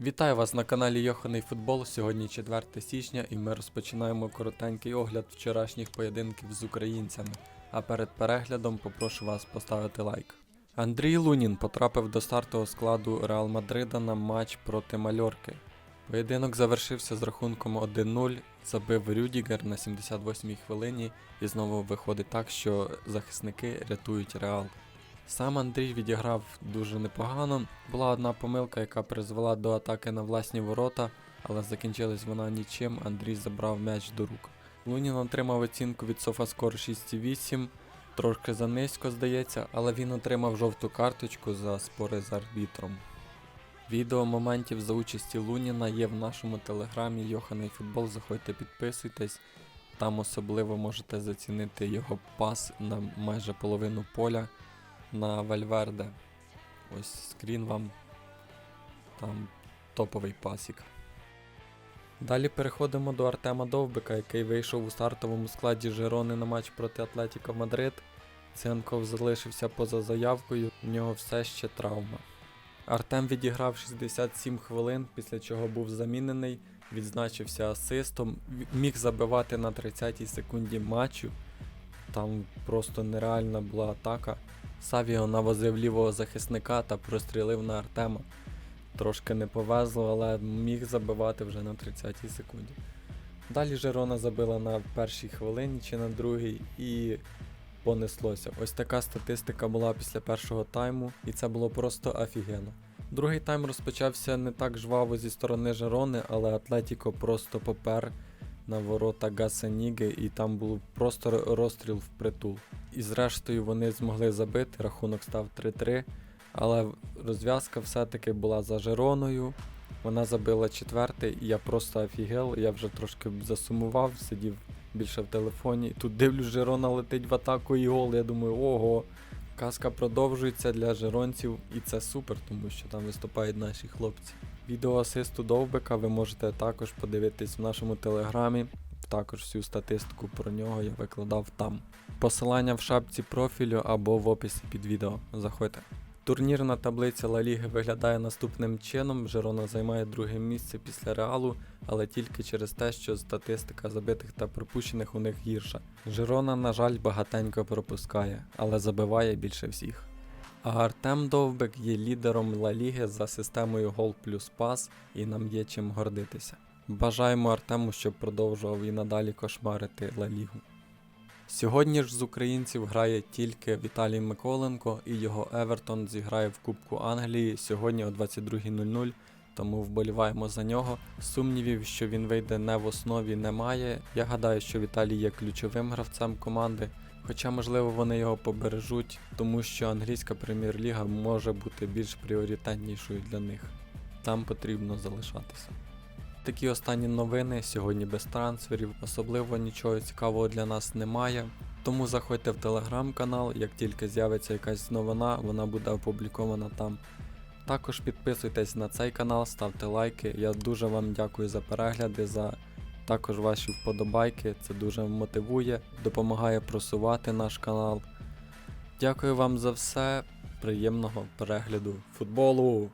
Вітаю вас на каналі Йоханий Футбол. Сьогодні 4 січня і ми розпочинаємо коротенький огляд вчорашніх поєдинків з українцями. А перед переглядом попрошу вас поставити лайк. Андрій Лунін потрапив до стартового складу Реал Мадрида на матч проти Мальорки. Поєдинок завершився з рахунком 1-0, забив Рюдігер на 78-й хвилині і знову виходить так, що захисники рятують Реал. Сам Андрій відіграв дуже непогано. Була одна помилка, яка призвела до атаки на власні ворота, але закінчилась вона нічим. Андрій забрав м'яч до рук. Лунін отримав оцінку від SofaScore 6,8, трошки занизько здається, але він отримав жовту карточку за спори з арбітром. Відео моментів за участі Луніна є в нашому телеграмі Йоханий Футбол. Заходьте, підписуйтесь. Там особливо можете зацінити його пас на майже половину поля на Вальверде. Ось скрін вам. Там топовий пасік. Далі переходимо до Артема Довбика, який вийшов у стартовому складі Жирони на матч проти Атлетіко Мадрид. Ценков залишився поза заявкою, у нього все ще травма. Артем відіграв 67 хвилин, після чого був замінений, відзначився асистом, міг забивати на 30-й секунді матчу. Там просто нереальна була атака. Савіо навозив лівого захисника та прострілив на Артема. Трошки не повезло, але міг забивати вже на 30-й секунді. Далі Жерона забила на першій хвилині чи на другій і понеслося. Ось така статистика була після першого тайму, і це було просто офігенно. Другий тайм розпочався не так жваво зі сторони Жерони, але Атлетіко просто попер на ворота Гасаніги, і там був просто розстріл в притул. І зрештою вони змогли забити, рахунок став 3-3, але розв'язка все-таки була за Жероною. Вона забила четвертий, і я просто офігел, я вже трошки засумував, сидів більше в телефоні. Тут дивлюсь, Жерона летить в атаку і гол. Я думаю, ого. Казка продовжується для жеронців, і це супер, тому що там виступають наші хлопці. Відео асисту Довбика ви можете також подивитись в нашому телеграмі. Також всю статистику про нього я викладав там. Посилання в шапці профілю або в описі під відео. Заходьте. Турнірна таблиця Ла Ліги виглядає наступним чином. Жерона займає друге місце після Реалу, але тільки через те, що статистика забитих та пропущених у них гірша. Жерона, на жаль, багатенько пропускає, але забиває більше всіх. А Артем Довбик є лідером Ла Ліги за системою гол плюс пас, і нам є чим гордитися. Бажаємо Артему, щоб продовжував і надалі кошмарити Ла Лігу. Сьогодні ж з українців грає тільки Віталій Миколенко і його Евертон зіграє в Кубку Англії сьогодні о 22.00, тому вболіваємо за нього. Сумнівів, що він вийде не в основі, немає. Я гадаю, що Віталій є ключовим гравцем команди. Хоча, можливо, вони його побережуть, тому що англійська прем'єр-ліга може бути більш пріоритетнішою для них. Там потрібно залишатися. Такі останні новини сьогодні без трансферів, особливо нічого цікавого для нас немає. Тому заходьте в телеграм-канал, як тільки з'явиться якась новина, вона буде опублікована там. Також підписуйтесь на цей канал, ставте лайки. Я дуже вам дякую за перегляди, за також ваші вподобайки. Це дуже мотивує, допомагає просувати наш канал. Дякую вам за все. Приємного перегляду футболу!